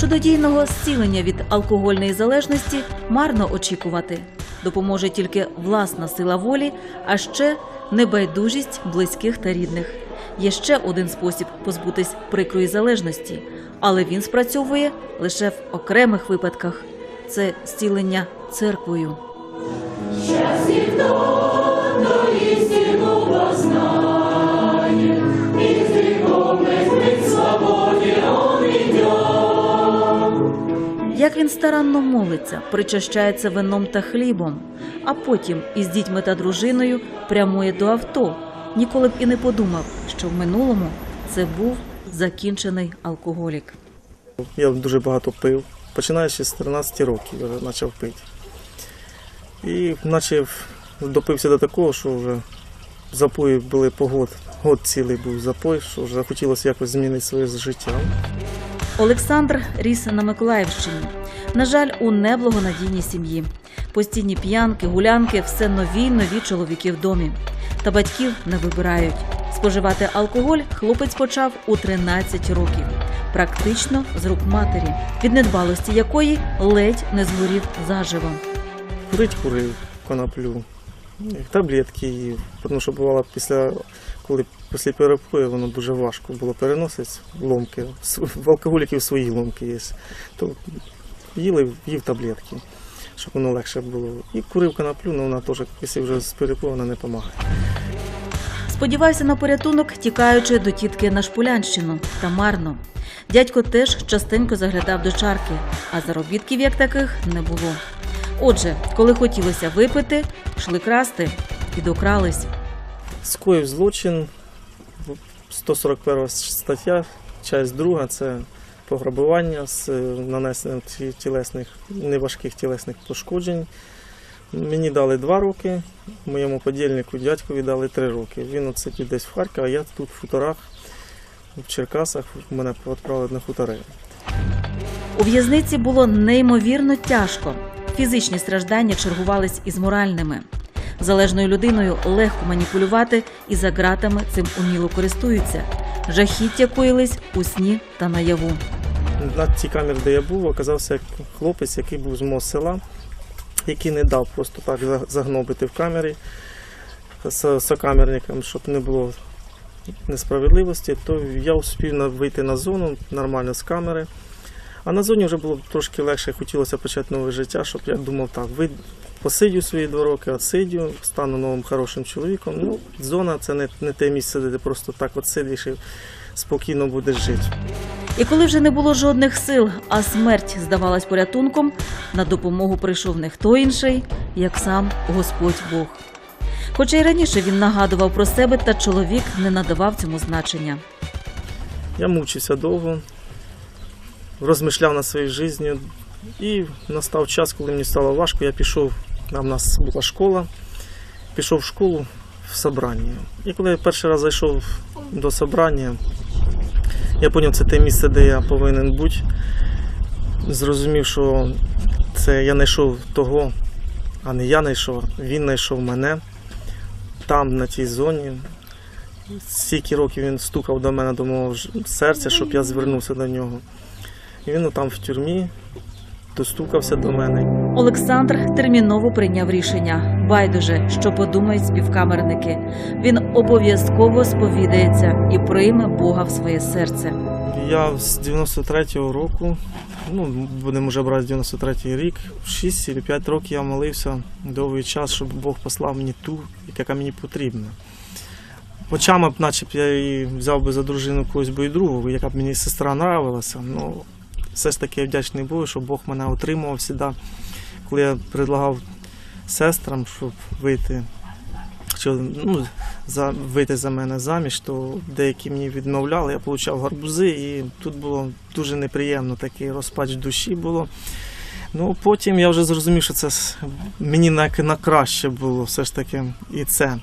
Чудодійного зцілення від алкогольної залежності марно очікувати. Допоможе тільки власна сила волі, а ще небайдужість близьких та рідних. Є ще один спосіб позбутись прикрої залежності, але він спрацьовує лише в окремих випадках. Це зцілення церквою. Як він старанно молиться, причащається вином та хлібом, а потім із дітьми та дружиною прямує до авто. Ніколи б і не подумав, що в минулому це був закінчений алкоголік. Я дуже багато пив. Починаючи з 13 років вже почав пити. І почав допився до такого, що вже запої були по год. Год цілий був запой, що вже хотілося якось змінити своє життя. Олександр ріс на Миколаївщині. На жаль, у неблагонадійній сім'ї. Постійні п'янки, гулянки, все нові нові чоловіки в домі. Та батьків не вибирають. Споживати алкоголь хлопець почав у 13 років, практично з рук матері, від недбалості якої ледь не згорів заживо. Курить курив коноплю, таблетки їв. Тому що бувало після, коли після перепою воно дуже важко було переносити ломки. В алкоголіків свої ломки є. То їли, їв таблетки, щоб воно легше було. І курив коноплю, але вона теж, якщо вже з перепою, вона не допомагає. Сподівався на порятунок, тікаючи до тітки на Шпулянщину, та марно. Дядько теж частенько заглядав до чарки, а заробітків як таких не було. Отже, коли хотілося випити, йшли красти і докрались. Скоїв злочин, 141 стаття, часть 2 це пограбування з е, нанесенням тілесних, неважких тілесних пошкоджень. Мені дали 2 роки, моєму подільнику дядькові дали 3 роки. Він оце десь в Харкові, а я тут в хуторах, в Черкасах, мене відправили на хутори. У в'язниці було неймовірно тяжко. Фізичні страждання чергувались із моральними. Залежною людиною легко маніпулювати і за ґратами цим уміло користуються. Жахіття коїлись у сні та наяву. На тій камері, де я був, оказався хлопець, який був з мого села, який не дав просто так загнобити в камері з сокамерникам, щоб не було несправедливості, то я успів вийти на зону нормально з камери. А на зоні вже було трошки легше, хотілося почати нове життя, щоб я думав так, посидю свої два роки, отсидю, стану новим хорошим чоловіком. Ну, зона це не, не те місце, де ти просто так от сидиш і спокійно будеш жити. І коли вже не було жодних сил, а смерть здавалась порятунком, на допомогу прийшов не хто інший, як сам Господь Бог. Хоча й раніше він нагадував про себе, та чоловік не надавав цьому значення. Я мучився довго, розмишляв над своєю життю. І настав час, коли мені стало важко, я пішов, в нас була школа, пішов в школу в собрання. І коли я перший раз зайшов до собрання, я зрозумів, це те місце, де я повинен бути. Зрозумів, що це я знайшов того, а не я знайшов, він знайшов мене там, на тій зоні. Стільки років він стукав до мене до мого серця, щоб я звернувся до нього. І він там в тюрмі достукався до мене. Олександр терміново прийняв рішення. Байдуже, що подумають співкамерники. Він обов'язково сповідається і прийме Бога в своє серце. Я з 93-го року, ну будемо вже брати 93-й рік, 6 чи 5 років я молився довгий час, щоб Бог послав мені ту, яка мені потрібна. Очами б, наче б я її взяв би за дружину когось би і другого, яка б мені сестра нравилася. Ну, все ж таки я вдячний Богу, що Бог мене отримував завжди. Коли я предлагав сестрам, щоб вийти, що, ну, за, вийти за мене заміж, то деякі мені відмовляли, я отримав гарбузи, і тут було дуже неприємно, такий розпач душі було. Ну, потім я вже зрозумів, що це мені на, на краще було все ж таки і це.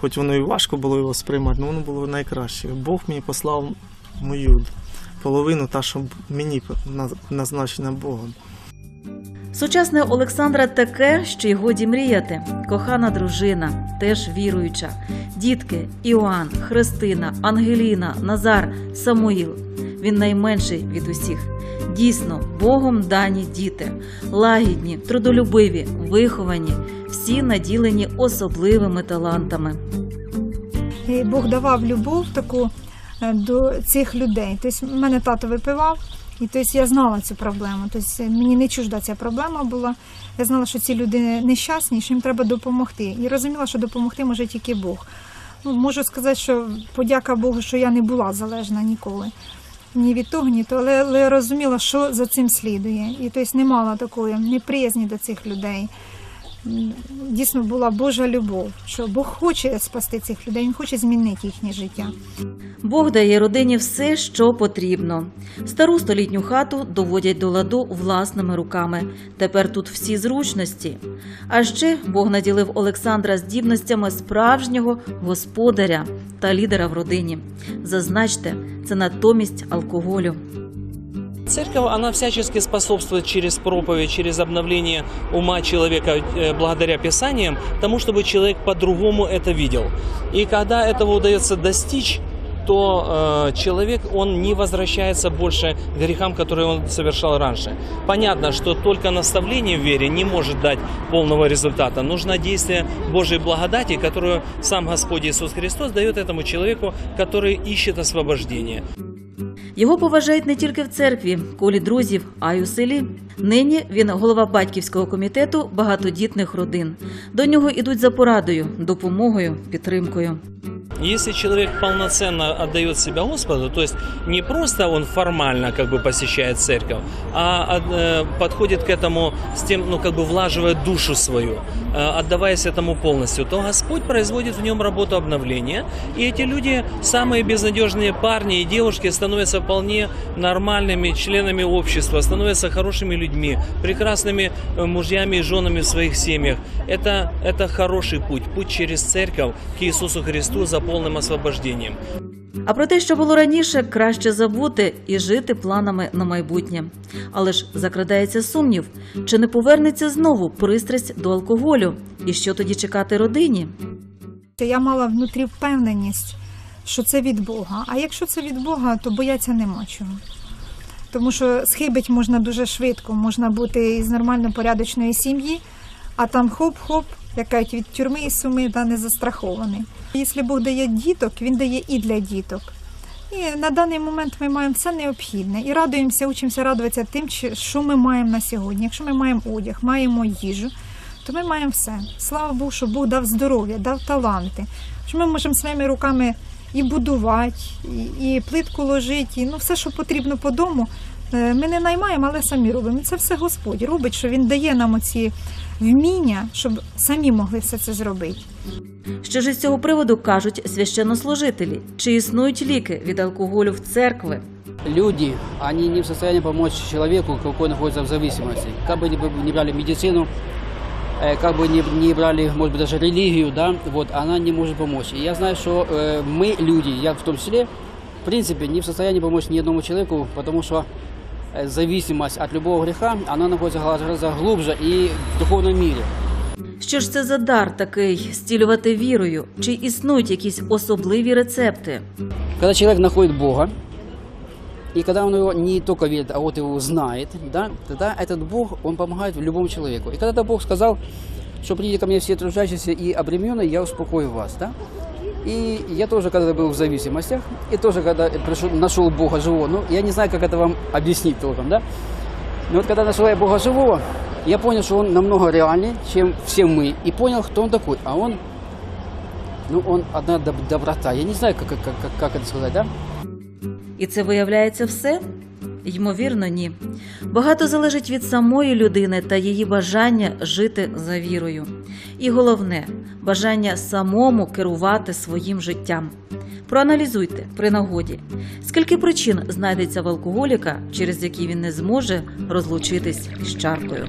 Хоч воно і важко було його сприймати, але воно було найкраще. Бог мені послав мою половину, та, що мені на- назначена Богом. Сучасне Олександра таке, що й годі мріяти. Кохана дружина, теж віруюча. Дітки Іоанн, Христина, Ангеліна, Назар, Самуїл. Він найменший від усіх. Дійсно, Богом дані діти, лагідні, трудолюбиві, виховані, всі наділені особливими талантами. І Бог давав любов таку е, до цих людей. Тобто, мене тато випивав, і тобто, я знала цю проблему. Тобто, мені не чужда ця проблема була. Я знала, що ці люди нещасні, що їм треба допомогти. І розуміла, що допомогти може тільки Бог. Ну, можу сказати, що подяка Богу, що я не була залежна ніколи. Ні від того, ні то, але, але розуміла, що за цим слідує. І тобто не мала такої неприязні до цих людей. Дійсно була Божа любов, що Бог хоче спасти цих людей, Він хоче змінити їхнє життя. Бог дає родині все, що потрібно. Стару столітню хату доводять до ладу власними руками. Тепер тут всі зручності. А ще Бог наділив Олександра здібностями справжнього господаря та лідера в родині. Зазначте, це натомість алкоголю. Церковь, она всячески способствует через проповедь, через обновление ума человека э, благодаря Писаниям, тому, чтобы человек по-другому это видел. И когда этого удается достичь, то э, человек, он не возвращается больше к грехам, которые он совершал раньше. Понятно, что только наставление в вере не может дать полного результата. Нужно действие Божьей благодати, которую сам Господь Иисус Христос дает этому человеку, который ищет освобождения. Його поважають не тільки в церкві, колі друзів, а й у селі. Нині він голова батьківського комітету багатодітних родин. До нього ідуть за порадою, допомогою, підтримкою. Если человек полноценно отдает себя Господу, то есть не просто он формально как бы посещает церковь, а э, подходит к этому с тем, ну как бы влаживая душу свою, э, отдаваясь этому полностью, то Господь производит в нем работу обновления, и эти люди, самые безнадежные парни и девушки, становятся вполне нормальными членами общества, становятся хорошими людьми, прекрасными э, мужьями и женами в своих семьях. Это, это хороший путь, путь через церковь к Иисусу Христу за полным освобождением. А про те, що було раніше, краще забути і жити планами на майбутнє. Але ж закрадається сумнів, чи не повернеться знову пристрасть до алкоголю, і що тоді чекати родині? Я мала внутрі впевненість, що це від Бога. А якщо це від Бога, то бояться нема чого. Тому що схибить можна дуже швидко, можна бути із нормально порядочної сім'ї, а там хоп-хоп, як кажуть, від тюрми і суми та не застрахований. Якщо Бог дає діток, він дає і для діток. І на даний момент ми маємо все необхідне і радуємося, учимося радуватися тим, що ми маємо на сьогодні. Якщо ми маємо одяг, маємо їжу, то ми маємо все. Слава Богу, що Бог дав здоров'я, дав таланти. Що ми можемо своїми руками і будувати, і, і плитку ложити, і ну все, що потрібно по дому. е, Ми не наймаємо, але самі робимо. Це все Господь робить, що Він дає нам оці вміння, щоб самі могли все це зробити. Що ж із цього приводу кажуть священнослужителі? Чи існують ліки від алкоголю в церкви? люди, они не в состоянии помочь человеку, какой находится в зависимости. Как бы ни не брали медицину, э, как бы ни, не брали, может быть, даже религию, да, вот, она не может помочь. И я знаю, что э, мы, люди, я в том числе, в принципе, не в состоянии помочь ни одному человеку, потому что э, зависимость от любого греха, она находится гораздо глубже и в духовном мире. Що ж це за дар такий стілювати вірою? Чи існують якісь особливі рецепти? Когда человек находит Бога, и когда он его не только видит, а вот его знает, да, тогда этот Бог, он помогает любому человеку. И когда-то Бог сказал, что придите ко мне все тружащиеся и обремененные, я успокою вас, да. И я тоже когда-то был в зависимостях, и тоже когда пришел, нашел Бога живого, ну, я не знаю, как это вам объяснить толком, да. Но вот когда нашел я Бога живого, я понял, что он намного реальнее, чем все мы, и понял, кто он такой. А он, ну, он одна доб- доброта. Я не знаю, как, как, как, как это сказать, да. І це виявляється все? Ймовірно, ні. Багато залежить від самої людини та її бажання жити за вірою. І головне бажання самому керувати своїм життям. Проаналізуйте при нагоді, скільки причин знайдеться в алкоголіка, через які він не зможе розлучитись з чаркою.